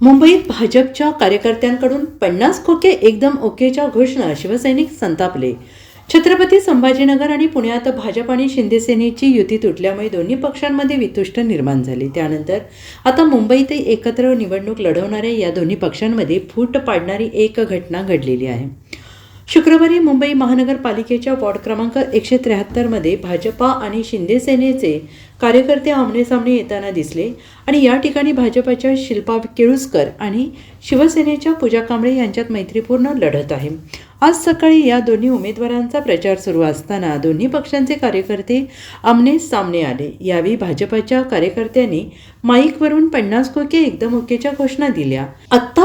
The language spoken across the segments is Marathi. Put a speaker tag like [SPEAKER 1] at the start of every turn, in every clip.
[SPEAKER 1] मुंबईत भाजपच्या कार्यकर्त्यांकडून पन्नास खोके एकदम ओकेच्या घोषणा शिवसैनिक संतापले. छत्रपती संभाजीनगर आणि पुण्यात भाजप आणि शिंदेसेनेची युती तुटल्यामुळे दोन्ही पक्षांमध्ये वितुष्ट निर्माण झाली. त्यानंतर आता मुंबईतही एकत्र निवडणूक लढवणाऱ्या या दोन्ही पक्षांमध्ये फूट पाडणारी एक घटना घडलेली आहे. शुक्रवारी मुंबई महानगरपालिकेच्या वॉर्ड क्रमांक एकशे त्र्याहत्तरमध्ये भाजपा आणि शिंदे सेनेचे कार्यकर्ते आमनेसामने येताना दिसले आणि या ठिकाणी भाजपाच्या शिल्पा केळुसकर आणि शिवसेनेच्या पूजा कांबळे यांच्यात मैत्रीपूर्ण लढत आहे. आज सकाळी या दोन्ही उमेदवारांचा प्रचार सुरू असताना दोन्ही पक्षांचे कार्यकर्ते आमने सामने आले. यावेळी भाजपाच्या कार्यकर्त्यांनी माईकवरून पन्नास कोके एकदम ओकेच्या घोषणा दिल्या.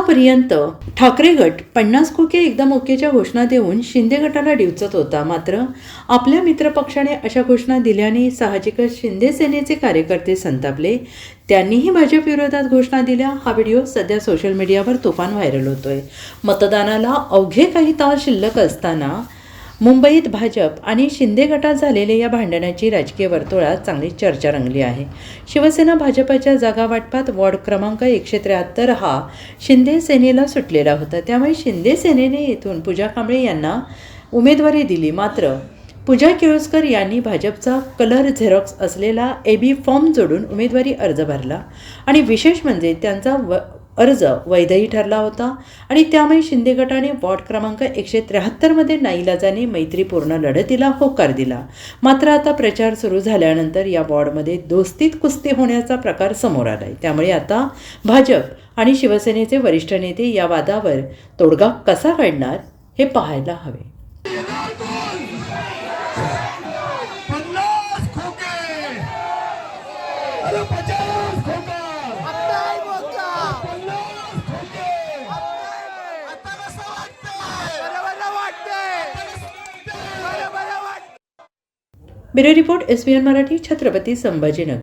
[SPEAKER 1] आतापर्यंत ठाकरे गट पन्नास खोके एकदम ओकेच्या घोषणा देऊन शिंदे गटाला डिवचत होता. मात्र आपल्या मित्रपक्षाने अशा घोषणा दिल्याने साहजिकच शिंदे सेनेचे कार्यकर्ते संतापले. त्यांनीही भाजप विरोधात घोषणा दिल्या. हा व्हिडिओ सध्या सोशल मीडियावर तुफान व्हायरल होतोय. मतदानाला अवघे काही तास शिल्लक असताना मुंबईत भाजप आणि शिंदे गटात झालेल्या या भांडणाची राजकीय वर्तुळात चांगली चर्चा रंगली आहे. शिवसेना भाजपाच्या जागा वाटपात वॉर्ड क्रमांक एकशे त्र्याहत्तर हा शिंदे सेनेला सुटलेला होता. त्यामुळे शिंदे सेनेने येथून पूजा कांबळे यांना उमेदवारी दिली. मात्र पूजा केळुसकर यांनी भाजपचा कलर झेरॉक्स असलेला ए बी फॉर्म जोडून उमेदवारी अर्ज भरला. आणि विशेष म्हणजे त्यांचा व अर्ज वैधही ठरला होता. आणि त्यामुळे शिंदे गटाने वॉर्ड क्रमांक एकशे त्र्याहत्तरमध्ये नाईलाजाने मैत्रीपूर्ण लढतीला होकार दिला. मात्र आता प्रचार सुरू झाल्यानंतर या वॉर्डमध्ये दोस्तीत कुस्ती होण्याचा प्रकार समोर आला आहे त्यामुळे आता भाजप आणि शिवसेनेचे वरिष्ठ नेते या वादावर तोडगा कसा काढणार हे पाहायला हवे.
[SPEAKER 2] खोके! पचास खोका!
[SPEAKER 1] Bureau report S Marathi Chhatrapati Sambhajinagar.